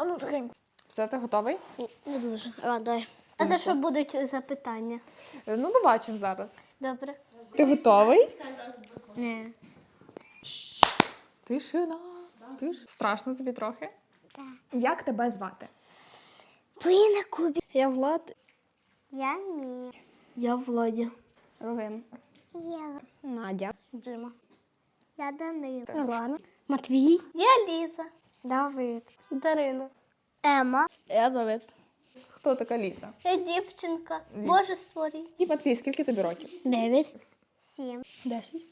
А ну тихенько. Все, ти готовий? Не дуже. А, дай. А за що будуть запитання? Е, Ну, побачимо зараз. Добре. Ти готовий? Ні. Тишина. Тиш. Страшно тобі трохи? Так. Як тебе звати? Поліна Кубі. Я Влад. Я Мія. Я Владі. Ровен. Єва. Надя. Джима. Я Данила. Івана. Матвій. Я Ліза. Давид. Дарина. Ема. Я Давид. Хто така Ліза? Я дівчинка. Боже створій. І Матвій, скільки тобі років? Дев'ять. Сім. Десять.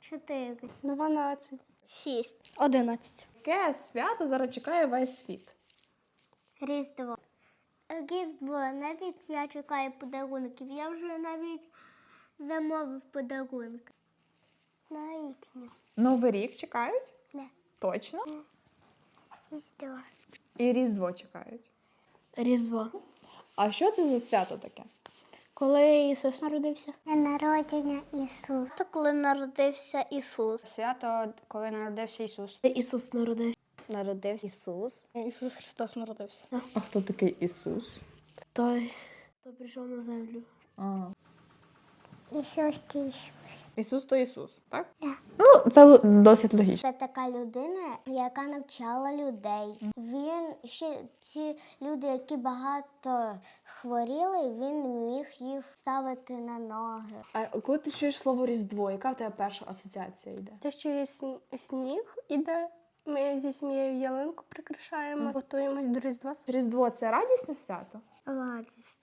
Чотири. Дванадцять. Шість. Одинадцять. Яке свято зараз чекає весь світ? Різдво. Різдво. Навіть я чекаю подарунків. Я вже навіть замовив подарунки. На вікні. Новий рік чекають? Не. Точно? Різдво. І Різдво чекають. Різдво. А що це за свято таке? Коли Ісус народився? На народження Ісус. То коли народився Ісус. Свято, коли народився Ісус. Ісус народився. Народився Ісус. Ісус Христос народився. А хто такий Ісус? Той, хто прийшов на землю. Ага. Ісус Ісус. Ісус то Ісус, так? Так. Ну, це досить логічно. Це така людина, яка навчала людей. Він ще ці люди, які багато хворіли, він міг їх ставити на ноги. А коли ти чуєш слово Різдво, яка в тебе перша асоціація йде? Те, що є сніг іде. Ми зі сім'єю ялинку прикрашаємо, готуємось до Різдва. Різдво це радісне свято? Радість.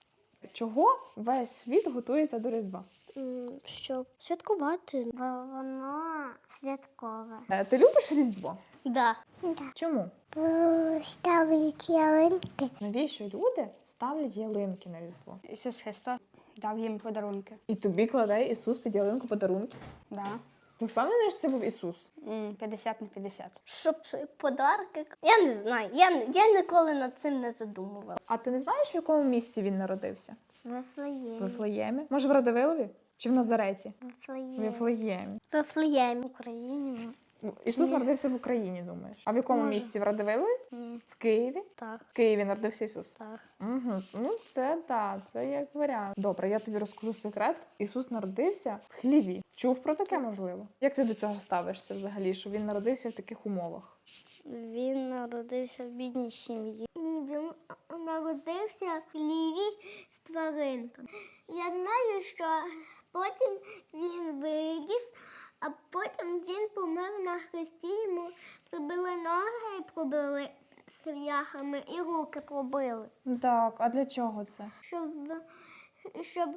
Чого весь світ готується до Різдва? Щоб святкувати. Бо воно святкове. Е, Ти любиш Різдво? Да. Чому? Ставлять ялинки. Навіщо люди ставлять ялинки на Різдво? Ісус Христос дав їм подарунки. І тобі кладе Ісус під ялинку подарунки? Да. Ти впевнений, що це був Ісус? М, 50 на 50. Щоб подарки. Я не знаю. Я, я ніколи над цим не задумувала. А ти не знаєш, в якому місці він народився? В Вифлеєм. Вифлеємі? Може, в Радивилові? Чи в Назареті? В Вифлеєм. Вифлеємі. Вифлеєм. В Україні. Ісус народився в Україні, думаєш? А в якому місті? В Радивилові? Ні. В Києві? Так. В Києві народився Ісус. Так. Угу. Ну, це так, це як варіант. Добре, я тобі розкажу секрет. Ісус народився в хліві. Чув про таке можливо? Як ти до цього ставишся взагалі, що він народився в таких умовах? Він народився в бідній сім'ї. Ні, він народився в хліві з тваринками. Я знаю, що потім він виріс, а потім він помер на хресті, йому пробили ноги, пробили свяхами і руки пробили, Так, а для чого це? щоб, щоб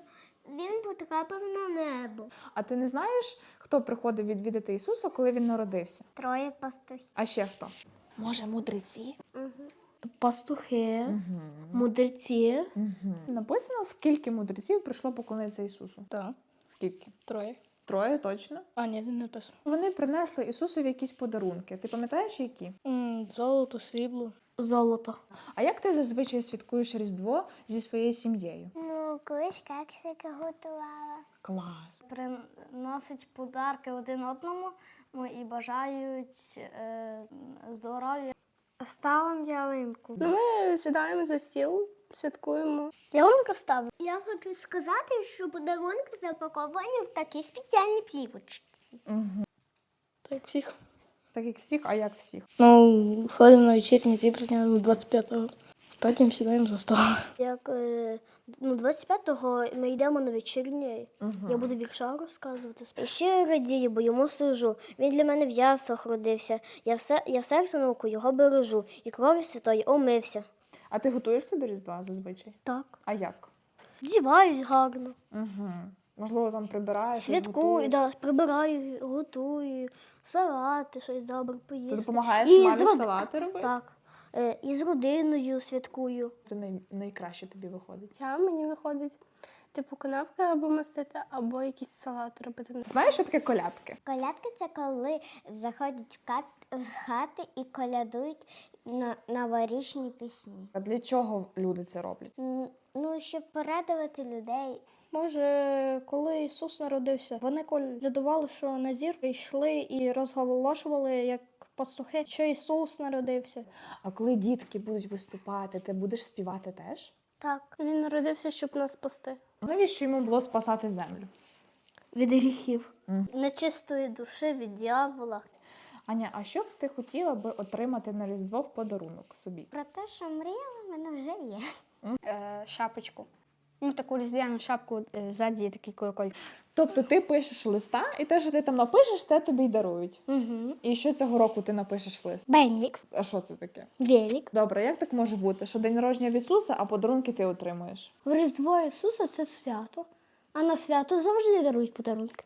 він потрапив на небо. А ти не знаєш, хто приходив відвідати Ісуса, коли він народився? Троє пастухів. А ще хто? Може, мудреці? Угу. Пастухи, мудреці. Угу. Написано, скільки мудреців прийшло поклонитися Ісусу. Так, Скільки? троє. Троє точно. А, ні, не написано. Вони принесли Ісусові якісь подарунки. Ти пам'ятаєш, які? Золото, срібло. Золото. А як ти зазвичай святкуєш Різдво зі своєю сім'єю? Ну, колись кексики готувала. Клас. Приносять подарки один одному ну, і бажають е, здоров'я. Ставимо ялинку. Ми сідаємо за стіл, святкуємо. Ялинка ставить. Я хочу сказати, що подарунки запаковані в такій спеціальній плівочці. Так, як всіх. Так як всіх, а як всіх? Ну, ходимо на вечірнє зібрання 25-го. Потім сідаємо за стол. Як е, ну, 25-го ми йдемо на вечірнє. Я буду вірша розказувати. І ще радію, бо йому служу. Він для мене в ясах родився. Я все, я в серце науку його бережу, і крові святої омився. А ти готуєшся до Різдва зазвичай? Так. А як? Вдіваюсь гарно. Угу. Можливо, там прибираєш. Святкую, да, прибираю, готую, салати, щось добре поїсти. Ти допомагаєш І мамі з род- салати робити? Так. Е, і з родиною святкую. Це най... найкраще тобі виходить. Я мені виходить, типу, канапки або мастити, або якісь салати робити. Знаєш, що таке колядки? Колядки це коли заходять в, кат- в хати і колядують на новорічні пісні. А для чого люди це роблять? М, Ну, щоб порадувати людей. Може, коли Ісус народився, вони колядували, що на зір прийшли і розголошували, як пастухи, що Ісус народився. А коли дітки будуть виступати, ти будеш співати теж? Так. Він народився, щоб нас спасти. Навіщо йому було спасати землю? Від гріхів. Нечистої душі від дьявола. Аня, а що б ти хотіла би отримати на Різдво в подарунок собі? Про те, що мріяла, в мене вже є. Е, шапочку. Ну, таку різдвяну шапку е, ззаді є такий колоколь. Тобто ти пишеш листа, і те, що ти там напишеш, те тобі й дарують. Угу. І що цього року ти напишеш в лист? Бенікс, А що це таке? велик. Добре, як так може бути, що день народження в Ісуса, а подарунки ти отримуєш? В Різдво Ісуса це свято, а на свято завжди дарують подарунки.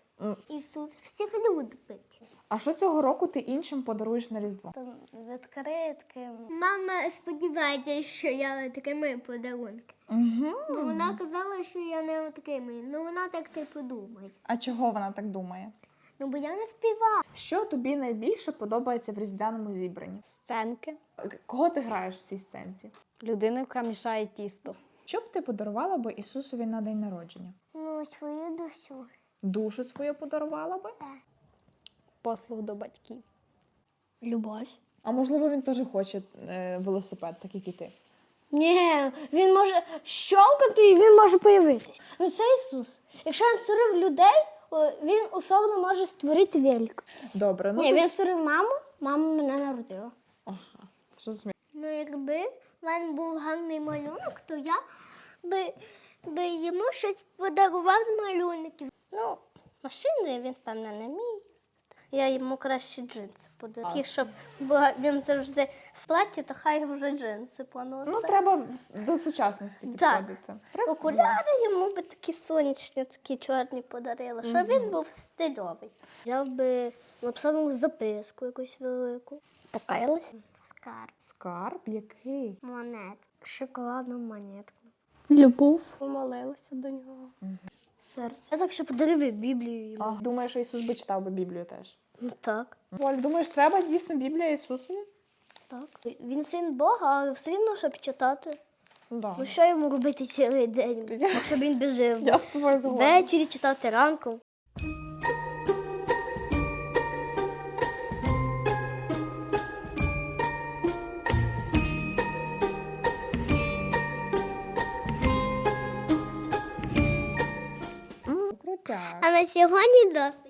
Ісус всіх любить. А що цього року ти іншим подаруєш на Різдво? Відкритки. Мама сподівається, що я такими подарунки. Угу. Бо вона казала, що я не такими. Ну вона так типу думає. А чого вона так думає? Ну бо я не співаю. Що тобі найбільше подобається в різдвяному зібранні? Сценки. Кого ти граєш в цій сценці? Людина, яка мішає тісто. Що б ти подарувала би Ісусові на день народження? Ну, свою душу. Душу свою подарувала би? Послуг до батьків. Любов. А можливо, він теж хоче е, велосипед, так як і ти. Ні, він може щолкати і він може появитись. Ну це Ісус. Якщо він створив людей, о, він особливо може створити велик. Добре, ну Ні, то- він створив маму, мама мене народила. Ага, зрозуміло. Ну, якби в мене був гарний малюнок, то я би, би йому щось подарував з малюнків. Ну, машиною він, певно, не вміє їздити. Я йому краще джинси подарую. Такі, щоб бо він завжди з платі, то хай вже джинси поносить. Ну, треба до сучасності Так. підходити. Правда? Окуляри йому би такі сонячні, такі чорні подарила, щоб він був стильовий. Взяв би, написав йому записку якусь велику. Покаялась. Скарб, Скарб який? монет. Шоколадну монетку. Любов. Помолилися до нього. Серце. Я так ще подарив і Біблію йому. А, думаєш, Ісус би читав би Біблію теж? Ну так. Оль, думаєш, треба дійсно Біблія Ісусові? Так. Він син Бога, але все рівно, щоб читати. Да. Ну що йому робити цілий день, щоб він би жив? Я з тобою згодна. Ввечері читати ранком. Сьогодні досить.